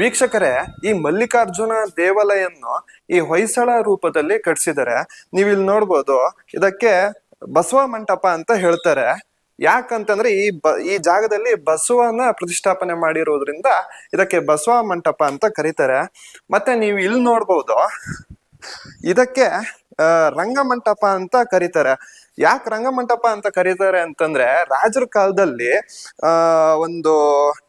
ವೀಕ್ಷಕರೇ, ಈ ಮಲ್ಲಿಕಾರ್ಜುನ ದೇವಾಲಯನ್ನು ಈ ಹೊಯ್ಸಳ ರೂಪದಲ್ಲಿ ಕಟ್ಸಿದ್ದಾರೆ. ನೀವು ಇಲ್ಲಿ ನೋಡ್ಬೋದು, ಇದಕ್ಕೆ ಬಸವ ಮಂಟಪ ಅಂತ ಹೇಳ್ತಾರೆ. ಯಾಕಂತಂದ್ರೆ ಈ ಬ, ಈ ಜಾಗದಲ್ಲಿ ಬಸವನ ಪ್ರತಿಷ್ಠಾಪನೆ ಮಾಡಿರೋದ್ರಿಂದ ಇದಕ್ಕೆ ಬಸವ ಮಂಟಪ ಅಂತ ಕರೀತಾರೆ. ಮತ್ತೆ ನೀವು ಇಲ್ಲಿ ನೋಡ್ಬೋದು, ಇದಕ್ಕೆ ರಂಗಮಂಟಪ ಅಂತ ಕರೀತಾರೆ. ಯಾಕೆ ರಂಗಮಂಟಪ ಅಂತ ಕರೀತಾರೆ ಅಂತಂದ್ರೆ ರಾಜರ ಕಾಲದಲ್ಲಿ, ಆ, ಒಂದು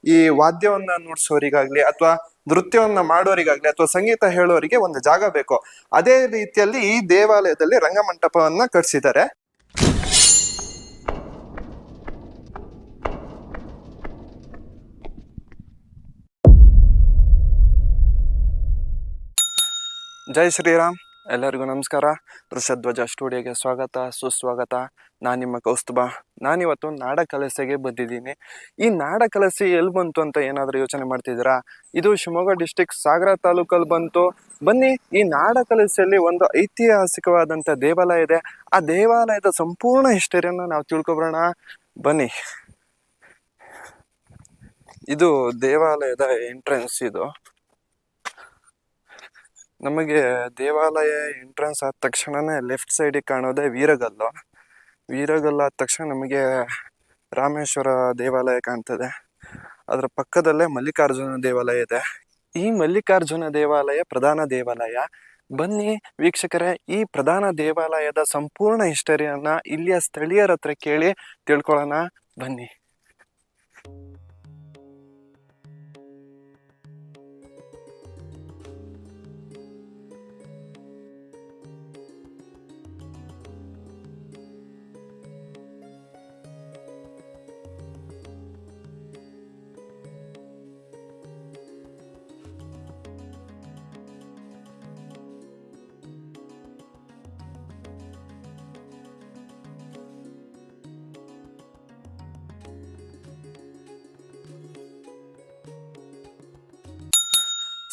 ಈ ವಾದ್ಯವನ್ನ ನುಡ್ಸೋರಿಗಾಗ್ಲಿ ಅಥವಾ ನೃತ್ಯವನ್ನ ಮಾಡೋರಿಗಾಗ್ಲಿ ಅಥವಾ ಸಂಗೀತ ಹೇಳೋರಿಗೆ ಒಂದು ಜಾಗ ಬೇಕು. ಅದೇ ರೀತಿಯಲ್ಲಿ ಈ ದೇವಾಲಯದಲ್ಲಿ ರಂಗಮಂಟಪವನ್ನ ಕಟ್ಸಿದ್ದಾರೆ. ಜೈ ಶ್ರೀರಾಮ್. ಎಲ್ಲರಿಗೂ ನಮಸ್ಕಾರ. ವೃಷಧ್ವಜ ಸ್ಟುಡಿಯೋಗೆ ಸ್ವಾಗತ, ಸುಸ್ವಾಗತ. ನಾನು ನಿಮ್ಮ ಕೌಸ್ತುಭ. ನಾನಿವತ್ತು ನಾಡ ಕಲಸೆಗೆ ಬಂದಿದ್ದೀನಿ. ಈ ನಾಡ ಕಲಸೆ ಎಲ್ಲಿ ಬಂತು ಅಂತ ಏನಾದರೂ ಯೋಚನೆ ಮಾಡ್ತಿದ್ದೀರಾ? ಇದು ಶಿವಮೊಗ್ಗ ಡಿಸ್ಟಿಕ್ ಸಾಗರ ತಾಲೂಕಲ್ಲಿ ಬಂತು. ಬನ್ನಿ, ಈ ನಾಡ ಕಲಸೆಯಲ್ಲಿ ಒಂದು ಐತಿಹಾಸಿಕವಾದಂಥ ದೇವಾಲಯ ಇದೆ. ಆ ದೇವಾಲಯದ ಸಂಪೂರ್ಣ ಹಿಸ್ಟರಿಯನ್ನು ನಾವು ತಿಳ್ಕೊಬರೋಣ. ಬನ್ನಿ. ಇದು ದೇವಾಲಯದ ಎಂಟ್ರೆನ್ಸ್ ಇದು. ನಮಗೆ ದೇವಾಲಯ ಎಂಟ್ರೆನ್ಸ್ ಆದ ತಕ್ಷಣನೇ ಲೆಫ್ಟ್ ಸೈಡಿಗೆ ಕಾಣೋದೇ ವೀರಗಲ್ಲು. ವೀರಗಲ್ಲು ಆದ ತಕ್ಷಣ ನಮಗೆ ರಾಮೇಶ್ವರ ದೇವಾಲಯ ಕಾಣ್ತದೆ. ಅದರ ಪಕ್ಕದಲ್ಲೇ ಮಲ್ಲಿಕಾರ್ಜುನ ದೇವಾಲಯ ಇದೆ. ಈ ಮಲ್ಲಿಕಾರ್ಜುನ ದೇವಾಲಯ ಪ್ರಧಾನ ದೇವಾಲಯ. ಬನ್ನಿ ವೀಕ್ಷಕರೇ, ಈ ಪ್ರಧಾನ ದೇವಾಲಯದ ಸಂಪೂರ್ಣ ಹಿಸ್ಟರಿಯನ್ನ ಇಲ್ಲಿಯ ಸ್ಥಳೀಯರ ಹತ್ರ ಕೇಳಿ ತಿಳ್ಕೊಳ್ಳೋಣ. ಬನ್ನಿ.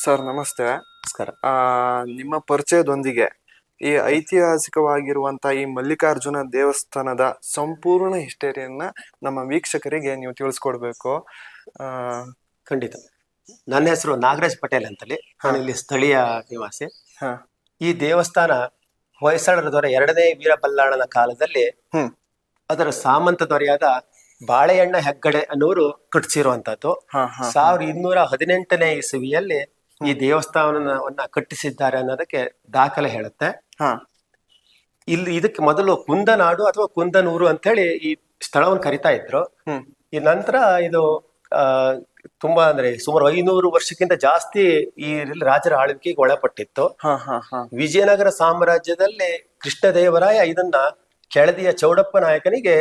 ಸರ್ ನಮಸ್ತೆ. ನಮಸ್ಕಾರ. ಆ ನಿಮ್ಮ ಪರಿಚಯದೊಂದಿಗೆ ಈ ಐತಿಹಾಸಿಕವಾಗಿರುವಂತಹ ಈ ಮಲ್ಲಿಕಾರ್ಜುನ ದೇವಸ್ಥಾನದ ಸಂಪೂರ್ಣ ಹಿಸ್ಟರಿಯನ್ನ ನಮ್ಮ ವೀಕ್ಷಕರಿಗೆ ನೀವು ತಿಳಿಸ್ಕೊಡ್ಬೇಕು. ಆ ಖಂಡಿತ. ನನ್ನ ಹೆಸರು ನಾಗರಾಜ್ ಪಟೇಲ್ ಅಂತಲಿ ನಾನು ಇಲ್ಲಿ ಸ್ಥಳೀಯ ನಿವಾಸಿ. ಹ, ಈ ದೇವಸ್ಥಾನ ಹೊಯ್ಸಳರ ದೊರೆ ಎರಡನೇ ವೀರಬಲ್ಲಾಳನ ಕಾಲದಲ್ಲಿ ಹ್ಮ್. ಅದರ ಸಾಮಂತ ದೊರೆಯಾದ ಬಾಳೆಯಣ್ಣ ಹೆಗ್ಗಡೆ ಅನ್ನೋರು ಕಟ್ಟಿಸಿರುವಂತದ್ದು ಹ, ಹ, ಸಾವಿರದ ಇನ್ನೂರ ಹದಿನೆಂಟನೇ ಇಸವಿಯಲ್ಲಿ ಈ ದೇವಸ್ಥಾನವನ್ನ ಕಟ್ಟಿಸಿದ್ದಾರೆ ಅನ್ನೋದಕ್ಕೆ ದಾಖಲೆ ಹೇಳುತ್ತೆ. ಇಲ್ಲಿ ಇದಕ್ಕೆ ಮೊದಲು ಕುಂದನಾಡು ಅಥವಾ ಕುಂದನೂರು ಅಂತ ಹೇಳಿ ಈ ಸ್ಥಳವನ್ನು ಕರಿತಾ ಇದ್ರು. ಈ ನಂತರ ಇದು ಆ ತುಂಬಾ ಅಂದ್ರೆ ಸುಮಾರು ಐನೂರು ವರ್ಷಕ್ಕಿಂತ ಜಾಸ್ತಿ ಈ ರಾಜರ ಆಳ್ವಿಕೆಗೆ ಒಳಪಟ್ಟಿತ್ತು. ವಿಜಯನಗರ ಸಾಮ್ರಾಜ್ಯದಲ್ಲಿ ಕೃಷ್ಣದೇವರಾಯ ಇದನ್ನ ಕೆಳದಿಯ ಚೌಡಪ್ಪ ನಾಯಕನಿಗೆ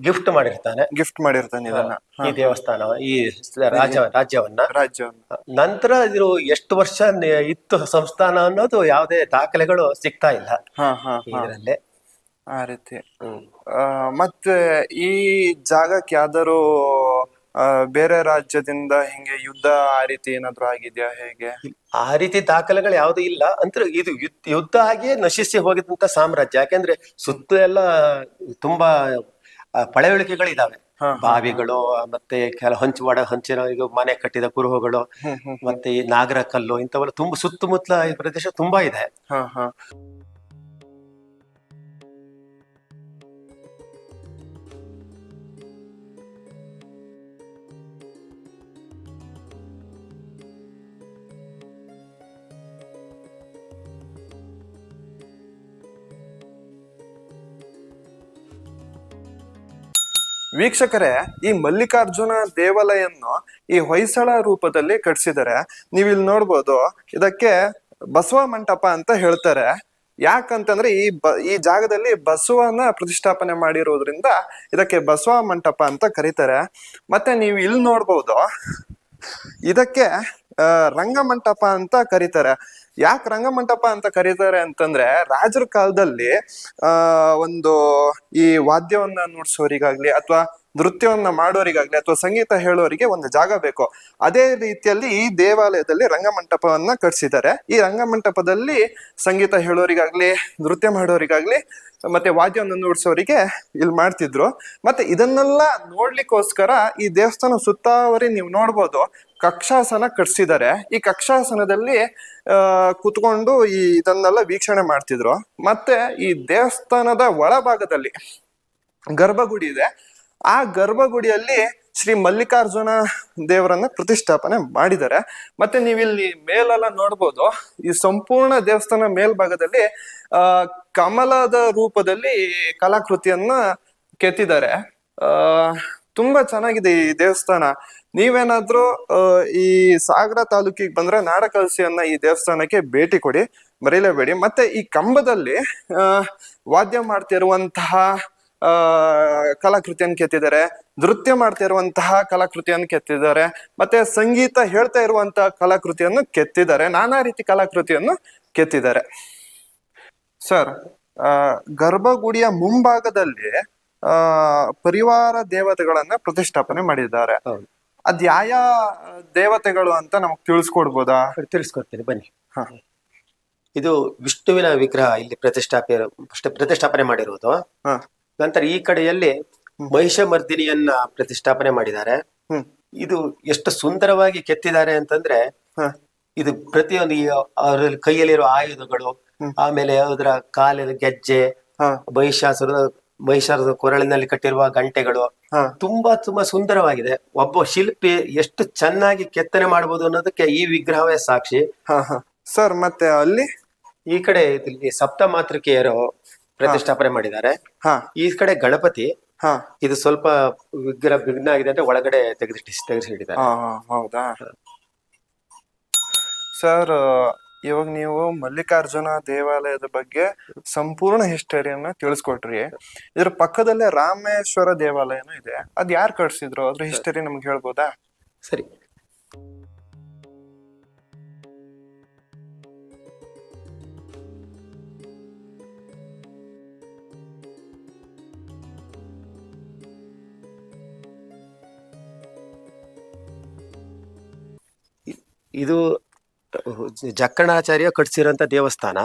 ಗಿಫ್ಟ್ ಮಾಡಿರ್ತಾನೆ. ಗಿಫ್ಟ್ ಮಾಡಿರ್ತಾನೆ ಇದನ್ನ. ಈ ದೇವಸ್ಥಾನ ಈ ರಾಜ್ಯ. ರಾಜ್ಯವನ್ನ. ರಾಜ್ಯವನ್ನ. ನಂತರ ಇದು ಎಷ್ಟು ವರ್ಷ ನೆ- ಇತ್ತು ಸಂಸ್ಥಾನ ಅನ್ನೋದು ಯಾವುದೇ ದಾಖಲೆಗಳು ಸಿಗ್ತಾ ಇಲ್ಲ. ಹ, ಹ, ಹ. ಇದರಲ್ಲಿ. ಆ ರೀತಿ. ಆ, ಮತ್ತೆ ಈ ಜಾಗಕ್ಕೆ ಯಾವ್ದಾರು ಆ, ಬೇರೆ ರಾಜ್ಯದಿಂದ ಹಿಂಗೆ ಯುದ್ಧ ಆ ರೀತಿ ಏನಾದ್ರು ಆಗಿದ್ಯಾ ಹೇಗೆ? ಆ ರೀತಿ ದಾಖಲೆಗಳು ಯಾವುದು ಇಲ್ಲ. ಅಂದ್ರೆ ಇದು ಯುದ್ಧ ಆಗಿಯೇ ನಶಿಸಿ ಹೋಗಿದಂತ ಸಾಮ್ರಾಜ್ಯ. ಯಾಕೆಂದ್ರೆ ಸುತ್ತ ಎಲ್ಲ ತುಂಬಾ ಹ, ಹ, ಬಾವಿಗಳು ಮತ್ತೆ ಕೆಲ ಹಂಚು ಒಡ ಹಂಚಿನ ಈಗ ಮನೆ ಕಟ್ಟಿದ ಕುರುಹುಗಳು ಮತ್ತೆ ಈ ನಾಗರ ಕಲ್ಲು ಇಂಥವೆಲ್ಲ ತುಂಬಾ ಸುತ್ತಮುತ್ತಲ ಈ ಪ್ರದೇಶ ತುಂಬಾ ಇದೆ. ವೀಕ್ಷಕರೇ, ಈ ಮಲ್ಲಿಕಾರ್ಜುನ ದೇವಾಲಯನ್ನು ಈ ಹೊಯ್ಸಳ ರೂಪದಲ್ಲಿ ಕಟ್ಸಿದ್ದಾರೆ. ನೀವು ಇಲ್ಲಿ ನೋಡ್ಬೋದು, ಇದಕ್ಕೆ ಬಸವ ಮಂಟಪ ಅಂತ ಹೇಳ್ತಾರೆ. ಯಾಕಂತಂದ್ರೆ ಈ ಬ, ಈ ಜಾಗದಲ್ಲಿ ಬಸವನ ಪ್ರತಿಷ್ಠಾಪನೆ ಮಾಡಿರೋದ್ರಿಂದ ಇದಕ್ಕೆ ಬಸವ ಮಂಟಪ ಅಂತ ಕರೀತಾರೆ. ಮತ್ತೆ ನೀವು ಇಲ್ಲಿ ನೋಡ್ಬೋದು, ಇದಕ್ಕೆ ರಂಗಮಂಟಪ ಅಂತ ಕರೀತಾರೆ. ಯಾಕೆ ರಂಗಮಂಟಪ ಅಂತ ಕರೀತಾರೆ ಅಂತಂದ್ರೆ ರಾಜರ ಕಾಲದಲ್ಲಿ ಒಂದು ಈ ವಾದ್ಯವನ್ನ ನುಡ್ಸೋರಿಗಾಗ್ಲಿ ಅಥವಾ ನೃತ್ಯವನ್ನ ಮಾಡೋರಿಗಾಗ್ಲಿ ಅಥವಾ ಸಂಗೀತ ಹೇಳೋರಿಗೆ ಒಂದು ಜಾಗ ಬೇಕು. ಅದೇ ರೀತಿಯಲ್ಲಿ ಈ ದೇವಾಲಯದಲ್ಲಿ ರಂಗಮಂಟಪವನ್ನ ಕಟ್ಸಿದ್ದಾರೆ. ಈ ರಂಗಮಂಟಪದಲ್ಲಿ ಸಂಗೀತ ಹೇಳೋರಿಗಾಗ್ಲಿ, ನೃತ್ಯ ಮಾಡೋರಿಗಾಗ್ಲಿ, ಮತ್ತೆ ವಾದ್ಯವನ್ನು ನುಡ್ಸೋರಿಗೆ ಇಲ್ಲಿ ಮಾಡ್ತಿದ್ರು. ಮತ್ತೆ ಇದನ್ನೆಲ್ಲ ನೋಡ್ಲಿಕ್ಕೋಸ್ಕರ ಈ ದೇವಸ್ಥಾನ ಸುತ್ತಾವರಿ ನೀವು ನೋಡ್ಬೋದು. ಕಕ್ಷಾಸನ ಕಟ್ಸಿದ್ದಾರೆ. ಈ ಕಕ್ಷಾಸನದಲ್ಲಿ ಕೂತ್ಕೊಂಡು ಈ ಇದನ್ನೆಲ್ಲ ವೀಕ್ಷಣೆ ಮಾಡ್ತಿದ್ರು. ಮತ್ತೆ ಈ ದೇವಸ್ಥಾನದ ಒಳಭಾಗದಲ್ಲಿ ಗರ್ಭಗುಡಿ ಇದೆ. ಆ ಗರ್ಭಗುಡಿಯಲ್ಲಿ ಶ್ರೀ ಮಲ್ಲಿಕಾರ್ಜುನ ದೇವರನ್ನ ಪ್ರತಿಷ್ಠಾಪನೆ ಮಾಡಿದ್ದಾರೆ. ಮತ್ತೆ ನೀವಿಲ್ಲಿ ಮೇಲೆಲ್ಲ ನೋಡ್ಬೋದು, ಈ ಸಂಪೂರ್ಣ ದೇವಸ್ಥಾನ ಮೇಲ್ಭಾಗದಲ್ಲಿ, ಆ, ಕಮಲದ ರೂಪದಲ್ಲಿ ಕಲಾಕೃತಿಯನ್ನ ಕೆತ್ತಿದ್ದಾರೆ. ಆ ತುಂಬಾ ಚೆನ್ನಾಗಿದೆ ಈ ದೇವಸ್ಥಾನ. ನೀವೇನಾದ್ರೂ ಈ ಸಾಗರ ತಾಲೂಕಿಗೆ ಬಂದ್ರೆ ನಾಡಕಲಸಿಯನ್ನ ಈ ದೇವಸ್ಥಾನಕ್ಕೆ ಭೇಟಿ ಕೊಡಿ, ಮರೀಲೇಬೇಡಿ. ಮತ್ತೆ ಈ ಕಂಬದಲ್ಲಿ ವಾದ್ಯ ಮಾಡ್ತಿರುವಂತಹ, ಆ, ಕಲಾಕೃತಿಯನ್ನು ಕೆತ್ತಿದ್ದಾರೆ. ನೃತ್ಯ ಮಾಡ್ತಾ ಇರುವಂತಹ ಕಲಾಕೃತಿಯನ್ನು ಕೆತ್ತಿದ್ದಾರೆ. ಮತ್ತೆ ಸಂಗೀತ ಹೇಳ್ತಾ ಇರುವಂತಹ ಕಲಾಕೃತಿಯನ್ನು ಕೆತ್ತಿದ್ದಾರೆ. ನಾನಾ ರೀತಿ ಕಲಾಕೃತಿಯನ್ನು ಕೆತ್ತಿದ್ದಾರೆ. ಸರ್ ಗರ್ಭಗುಡಿಯ ಮುಂಭಾಗದಲ್ಲಿ ಆ ಪರಿವಾರ ದೇವತೆಗಳನ್ನ ಪ್ರತಿಷ್ಠಾಪನೆ ಮಾಡಿದ್ದಾರೆ. ಹೌದು. ಅದ್ ಯಾವ ದೇವತೆಗಳು ಅಂತ ನಮಗ್ ತಿಳಿಸ್ಕೊಡ್ಬೋದಾ? ತಿಳಿಸ್ಕೊಡ್ತೀನಿ ಬನ್ನಿ. ಹ. ಇದು ವಿಷ್ಣುವಿನ ವಿಗ್ರಹ ಇಲ್ಲಿ ಪ್ರತಿಷ್ಠಾಪನೆ ಪ್ರತಿಷ್ಠಾಪನೆ ಮಾಡಿರುವುದು ನಂತರ ಈ ಕಡೆಯಲ್ಲಿ ಮಹಿಷಮರ್ದಿನಿಯನ್ನ ಪ್ರತಿಷ್ಠಾಪನೆ ಮಾಡಿದ್ದಾರೆ. ಹ್ಮ್. ಇದು ಎಷ್ಟು ಸುಂದರವಾಗಿ ಕೆತ್ತಿದ್ದಾರೆ ಅಂತಂದ್ರೆ ಇದು ಪ್ರತಿಯೊಂದು ಅವ್ರ ಕೈಯಲ್ಲಿರುವ ಆಯುಧಗಳು ಆಮೇಲೆ ಅದರ ಕಾಲಿನ ಗೆಜ್ಜೆ ಹ. ಮಹಿಷಾಸುರ ಕೊರಳಿನಲ್ಲಿ ಕಟ್ಟಿರುವ ಗಂಟೆಗಳು ಹ. ತುಂಬಾ ತುಂಬಾ ಸುಂದರವಾಗಿದೆ. ಒಬ್ಬ ಶಿಲ್ಪಿ ಎಷ್ಟು ಚೆನ್ನಾಗಿ ಕೆತ್ತನೆ ಮಾಡಬಹುದು ಅನ್ನೋದಕ್ಕೆ ಈ ವಿಗ್ರಹವೇ ಸಾಕ್ಷಿ. ಹ ಹ. ಸರ್ ಮತ್ತೆ ಅಲ್ಲಿ? ಈ ಕಡೆ ಇಲ್ಲಿ ಸಪ್ತ ಮಾತೃಕೆಯರು ಪ್ರತಿಷ್ಠಾಪನೆ ಮಾಡಿದ್ದಾರೆ. ಹಾ. ಈ ಕಡೆ ಗಣಪತಿ ಹಾ. ಇದು ಸ್ವಲ್ಪ ವಿಗ್ರಹ ವಿಘ್ನ ಆಗಿದೆ ಅಂತ ಒಳಗಡೆ ತೆಗೆದಿಟ್ಟು ತೆಗೆಸಿಟ್ಟಿದ್ದಾರೆ. ಹಾ ಹೌದಾ? ಸರ್ ಇವಾಗ ನೀವು ಮಲ್ಲಿಕಾರ್ಜುನ ದೇವಾಲಯದ ಬಗ್ಗೆ ಸಂಪೂರ್ಣ ಹಿಸ್ಟರಿಯನ್ನ ತಿಳಿಸ್ಕೊಟ್ರಿ. ಇದ್ರ ಪಕ್ಕದಲ್ಲೇ ರಾಮೇಶ್ವರ ದೇವಾಲಯನೂ ಇದೆ. ಅದ್ ಯಾರು ಕಟ್ಸಿದ್ರು? ಅದ್ರ ಹಿಸ್ಟರಿ ನಮ್ಗೆ ಹೇಳ್ಬೋದಾ? ಸರಿ. ಇದು ಜಕ್ಕಣಾಚಾರ್ಯ ಕಟ್ಸಿರೋಂತ ದೇವಸ್ಥಾನ.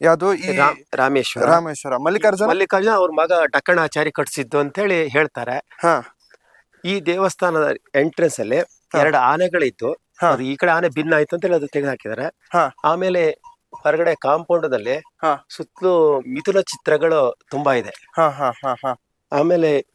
ಯಾವುದು? ಈ ರಾಮ್- ರಾಮೇಶ್ವರ. ರಾಮೇಶ್ವರ. ಮಲ್ಲಿಕಾರ್ಜುನ? ಮಲ್ಲಿಕಾರ್ಜುನ ಅವ್ರ ಮಗ ಡಕ್ಕಣಾಚಾರ್ಯ ಕಟ್ಸಿದ್ದು ಅಂತ ಹೇಳಿ ಹೇಳ್ತಾರೆ. ಹಾ. ಈ ದೇವಸ್ಥಾನದ ಎಂಟ್ರೆನ್ಸ್ ಅಲ್ಲಿ ಎರಡು ಆನೆಗಳಿತ್ತು. ಹಾ. ಅದು ಈ ಕಡೆ ಆನೆ ಭಿನ್ನ ಆಯ್ತು ಅಂತ ಹೇಳಿ ಅದು ತೆಗೆದು ಹಾಕಿದ್ದಾರೆ ಹಾ. ಆಮೇಲೆ ಹೊರಗಡೆ ಕಾಂಪೌಂಡ್ನಲ್ಲಿ ಹಾ. ಸುತ್ತಲೂ ಮಿಥುನ ಚಿತ್ರಗಳು ತುಂಬಾ ಇದೆ. ಹಾ ಹಾ ಹಾ ಹಾ. ಆಮೇಲೆ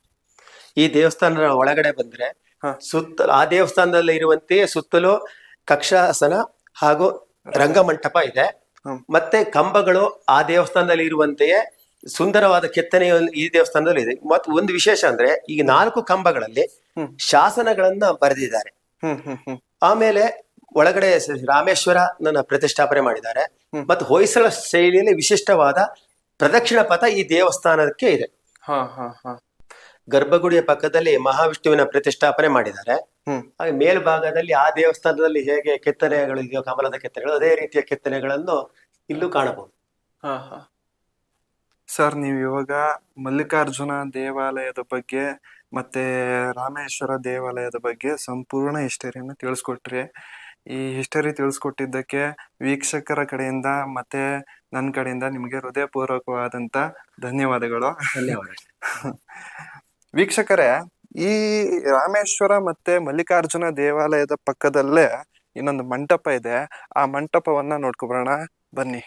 ಈ ದೇವಸ್ಥಾನದ ಒಳಗಡೆ ಬಂದ್ರೆ ಹಾ. ಸುತ್ತ ಆ ದೇವಸ್ಥಾನದಲ್ಲಿ ಇರುವಂತೆಯೇ ಸುತ್ತಲೂ ಕಕ್ಷಾಸನ ಹಾಗೂ ರಂಗಮಂಟಪ ಇದೆ. ಮತ್ತೆ ಕಂಬಗಳು ಆ ದೇವಸ್ಥಾನದಲ್ಲಿ ಇರುವಂತೆಯೇ ಸುಂದರವಾದ ಕೆತ್ತನೆಯ ಈ ದೇವಸ್ಥಾನದಲ್ಲಿ ಇದೆ. ಮತ್ತು ಒಂದು ವಿಶೇಷ ಅಂದ್ರೆ ಈ ನಾಲ್ಕು ಕಂಬಗಳಲ್ಲಿ. ಶಾಸನಗಳನ್ನ ಬರೆದಿದ್ದಾರೆ. ಹ್ಮ್ ಹ್ಮ್ ಹ್ಮ್. ಆಮೇಲೆ ಒಳಗಡೆ ರಾಮೇಶ್ವರನ ರಾಮೇಶ್ವರ ನನ್ನ ಪ್ರತಿಷ್ಠಾಪನೆ ಮಾಡಿದ್ದಾರೆ. ಮತ್ತು ಹೊಯ್ಸಳ ಶೈಲಿಯಲ್ಲಿ ವಿಶಿಷ್ಟವಾದ ಪ್ರದಕ್ಷಿಣ ಪಥ ಈ ದೇವಸ್ಥಾನಕ್ಕೆ ಇದೆ. ಗರ್ಭಗುಡಿಯ ಪಕ್ಕದಲ್ಲಿ ಮಹಾವಿಷ್ಣುವಿನ ಪ್ರತಿಷ್ಠಾಪನೆ ಮಾಡಿದ್ದಾರೆ. ಹ್ಮ್. ಹಾಗೆ ಮೇಲ್ಭಾಗದಲ್ಲಿ ಆ ದೇವಸ್ಥಾನದಲ್ಲಿ ಹೇಗೆ ಕೆತ್ತನೆಗಳು ಇದೆಯೋ ಕಮಲದ ಕೆತ್ತನೆಗಳು ಅದೇ ರೀತಿಯ ಕೆತ್ತನೆಗಳನ್ನು ಇಲ್ಲೂ ಕಾಣಬಹುದು. ಹಾ ಹಾ. ಸರ್ ನೀವು ಇವಾಗ ಮಲ್ಲಿಕಾರ್ಜುನ ದೇವಾಲಯದ ಬಗ್ಗೆ ಮತ್ತೆ ರಾಮೇಶ್ವರ ದೇವಾಲಯದ ಬಗ್ಗೆ ಸಂಪೂರ್ಣ ಹಿಸ್ಟರಿಯನ್ನು ತಿಳಿಸ್ಕೊಟ್ರಿ. ಈ ಹಿಸ್ಟರಿ ತಿಳಿಸ್ಕೊಟ್ಟಿದ್ದಕ್ಕೆ ವೀಕ್ಷಕರ ಕಡೆಯಿಂದ ಮತ್ತೆ ನನ್ನ ಕಡೆಯಿಂದ ನಿಮಗೆ ಹೃದಯಪೂರ್ವಕವಾದಂತ ಧನ್ಯವಾದಗಳು. ಧನ್ಯವಾದ ವೀಕ್ಷಕರೇ, ಈ ರಾಮೇಶ್ವರ ಮತ್ತೆ ಮಲ್ಲಿಕಾರ್ಜುನ ದೇವಾಲಯದ ಪಕ್ಕದಲ್ಲೇ ಇನ್ನೊಂದು ಮಂಟಪ ಇದೆ. ಆ ಮಂಟಪವನ್ನ ನೋಡ್ಕೊಬರೋಣ. ಬನ್ನಿ.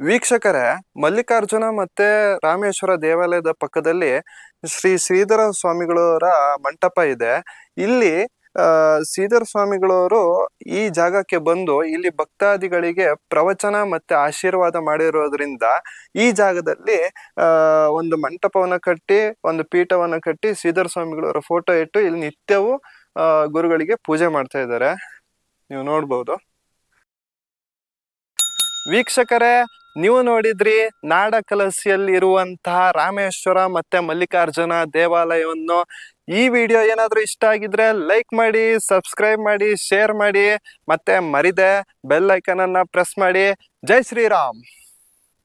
ವೀಕ್ಷಕರೇ, ಮಲ್ಲಿಕಾರ್ಜುನ ಮತ್ತೆ ರಾಮೇಶ್ವರ ದೇವಾಲಯದ ಪಕ್ಕದಲ್ಲಿ ಶ್ರೀ ಶ್ರೀಧರ ಸ್ವಾಮಿಗಳವರ ಮಂಟಪ ಇದೆ. ಇಲ್ಲಿ ಶ್ರೀಧರ ಸ್ವಾಮಿಗಳವರು ಈ ಜಾಗಕ್ಕೆ ಬಂದು ಇಲ್ಲಿ ಭಕ್ತಾದಿಗಳಿಗೆ ಪ್ರವಚನ ಮತ್ತೆ ಆಶೀರ್ವಾದ ಮಾಡಿರೋದ್ರಿಂದ ಈ ಜಾಗದಲ್ಲಿ ಒಂದು ಮಂಟಪವನ್ನ ಕಟ್ಟಿ, ಒಂದು ಪೀಠವನ್ನ ಕಟ್ಟಿ ಶ್ರೀಧರ ಸ್ವಾಮಿಗಳವರ ಫೋಟೋ ಇಟ್ಟು ಇಲ್ಲಿ ನಿತ್ಯವೂ ಗುರುಗಳಿಗೆ ಪೂಜೆ ಮಾಡ್ತಾ ಇದ್ದಾರೆ. ನೀವು ನೋಡ್ಬೋದು. ವೀಕ್ಷಕರೇ, ನೀವು ನೋಡಿದ್ರಿ ನಾಡ ಕಲಸಿಯಲ್ಲಿ ಇರುವಂತಹ ರಾಮೇಶ್ವರ ಮತ್ತೆ ಮಲ್ಲಿಕಾರ್ಜುನ ದೇವಾಲಯವನ್ನು. ಈ ವಿಡಿಯೋ ಏನಾದರೂ ಇಷ್ಟ ಆಗಿದ್ರೆ ಲೈಕ್ ಮಾಡಿ ಸಬ್ಸ್ಕ್ರೈಬ್ ಮಾಡಿ ಶೇರ್ ಮಾಡಿ, ಮತ್ತೆ ಮರಿದೆ ಬೆಲ್ ಐಕನ್ ಅನ್ನ ಪ್ರೆಸ್ ಮಾಡಿ. ಜೈ ಶ್ರೀರಾಮ್.